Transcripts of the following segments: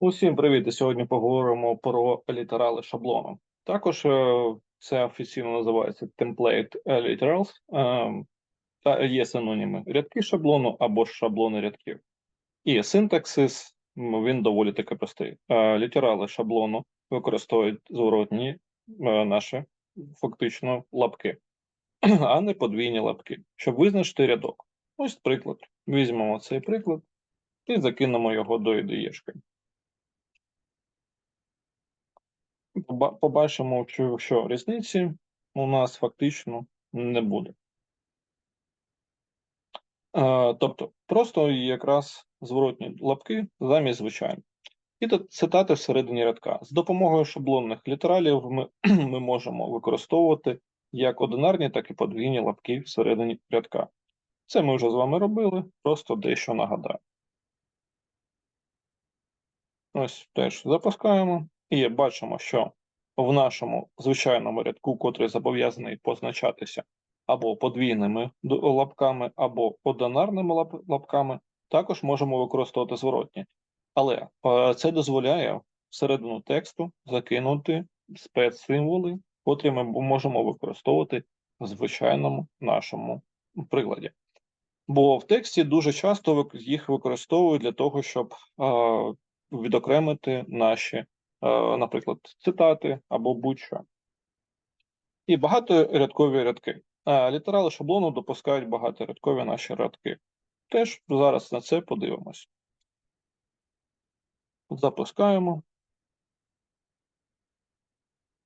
Усім привіт! Сьогодні поговоримо про літерали шаблону. Також е, це офіційно називається template literals, е, та є синоніми рядки шаблону або шаблони рядків. І синтаксис він доволі таки простий. Е, Літерали шаблону використовують зворотні наші фактично лапки, а не подвійні лапки, щоб визначити рядок. Ось приклад. Візьмемо цей приклад і закинемо його до ідеєшки. Побачимо, що, що різниці у нас фактично не буде. Е, тобто, просто якраз зворотні лапки замість звичайних. І тут цитати всередині рядка. З допомогою шаблонних літералів ми, ми можемо використовувати як одинарні, так і подвійні лапки всередині рядка. Це ми вже з вами робили, просто дещо нагадаю. Ось теж запускаємо і бачимо, що в нашому звичайному рядку, котрий зобов'язаний позначатися або подвійними лапками, або одинарними лап- лапками, також можемо використовувати зворотні. Але е, це дозволяє всередину тексту закинути спецсимволи, котрі ми можемо використовувати в звичайному нашому прикладі. Бо в тексті дуже часто їх використовують для того, щоб е, відокремити наші, наприклад, цитати або будь-що. І багаторядкові рядки. Літерали шаблону допускають багаторядкові наші рядки. Теж зараз на це подивимось. Запускаємо.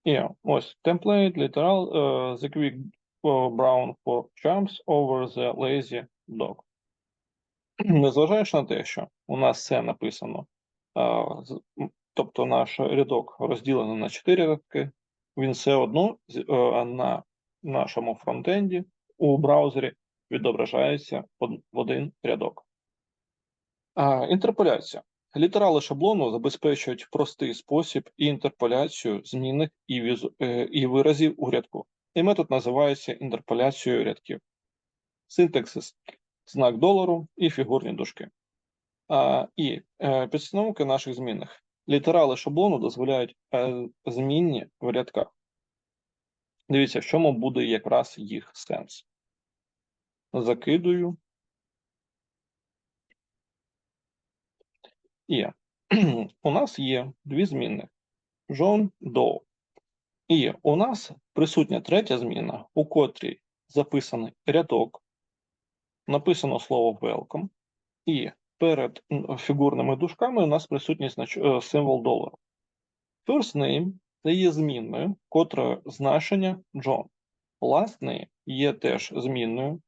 І ось template, literal, е, the quick е, brown for jumps over the lazy dog. Незважаючи на те, що у нас все написано, м, тобто наш рядок розділений на 4 рядки, він все одно е, на нашому фронтенді у браузері відображається в один рядок. Інтерполяція. Літерали шаблону забезпечують простий спосіб і інтерполяцію змінних і, візу- е, і виразів у рядку. І метод називається інтерполяцією рядків. Синтаксис знак долару і фігурні дужки. А, і е, підстановки наших змінних. Літерали шаблону дозволяють е, змінні в рядках. Дивіться, в чому буде якраз їх сенс. Закидую. І у нас є дві змінних. Джон Доу. І у нас присутня третя зміна, у котрій записаний рядок, написано слово welcome, і перед фігурними дужками у нас присутній е, символ долару. First name це є змінною, котра значення John. Last name є теж змінною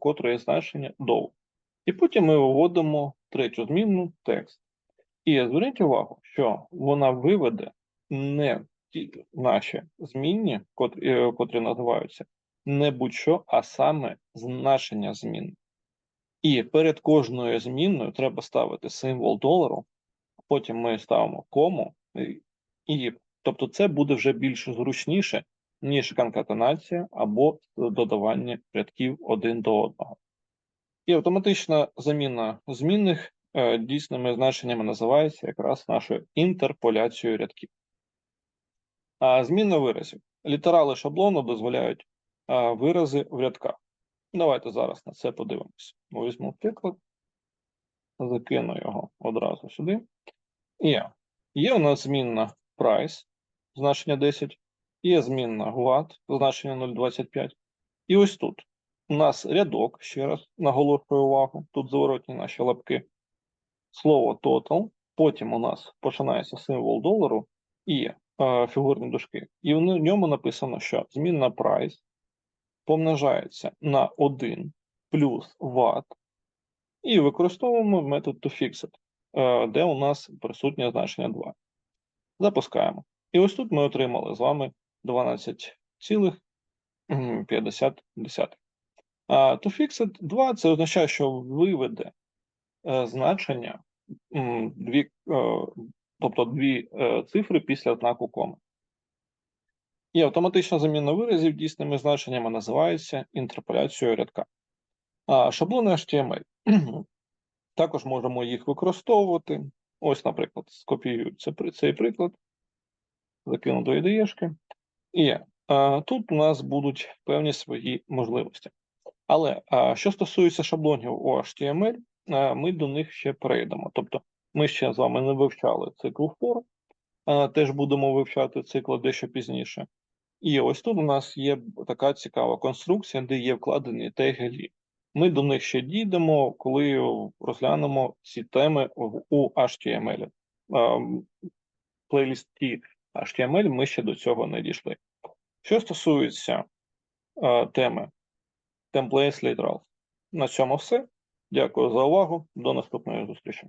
котрої є значення Doe. І потім ми виводимо третю змінну текст. І зверніть увагу, що вона виведе не ті наші змінні, котрі, е, котрі називаються, не будь-що, а саме значення змін. І перед кожною змінною треба ставити символ долару, потім ми ставимо кому, і, тобто це буде вже більш зручніше, ніж конкатенація або додавання рядків один до одного. І автоматична заміна змінних е, дійсними значеннями називається якраз нашою інтерполяцією рядків. А зміна виразів. Літерали шаблону дозволяють а, вирази в рядках. Давайте зараз на це подивимося. Візьму приклад, закину його одразу сюди. І є у нас змінна price, значення 10, є змінна watt, значення 0,25. І ось тут у нас рядок, ще раз наголошую увагу, тут зворотні наші лапки. Слово total, потім у нас починається символ долару і е, фігурні дужки. І в ньому написано, що змінна price помножається на 1 плюс watt, і використовуємо метод toFixit, е, де у нас присутнє значення 2. Запускаємо. І ось тут ми отримали з вами 12,50. А toFixit 2 це означає, що виведе е, значення дві, е, тобто дві цифри після знаку коми. І автоматична заміна виразів дійсними значеннями називається інтерполяцією рядка. А шаблони HTML. Також можемо їх використовувати. Ось, наприклад, скопіюю цей приклад, закину до ідеєшки. І е, тут у нас будуть певні свої можливості. Але е, що стосується шаблонів у HTML, е, ми до них ще перейдемо. Тобто ми ще з вами не вивчали цикл е, теж будемо вивчати цикл дещо пізніше. І ось тут у нас є така цікава конструкція, де є вкладені тегелі. Ми до них ще дійдемо, коли розглянемо ці теми у HTML. Плейлісті HTML ми ще до цього не дійшли. Що стосується теми Templates Literals, на цьому все. Дякую за увагу. До наступної зустрічі.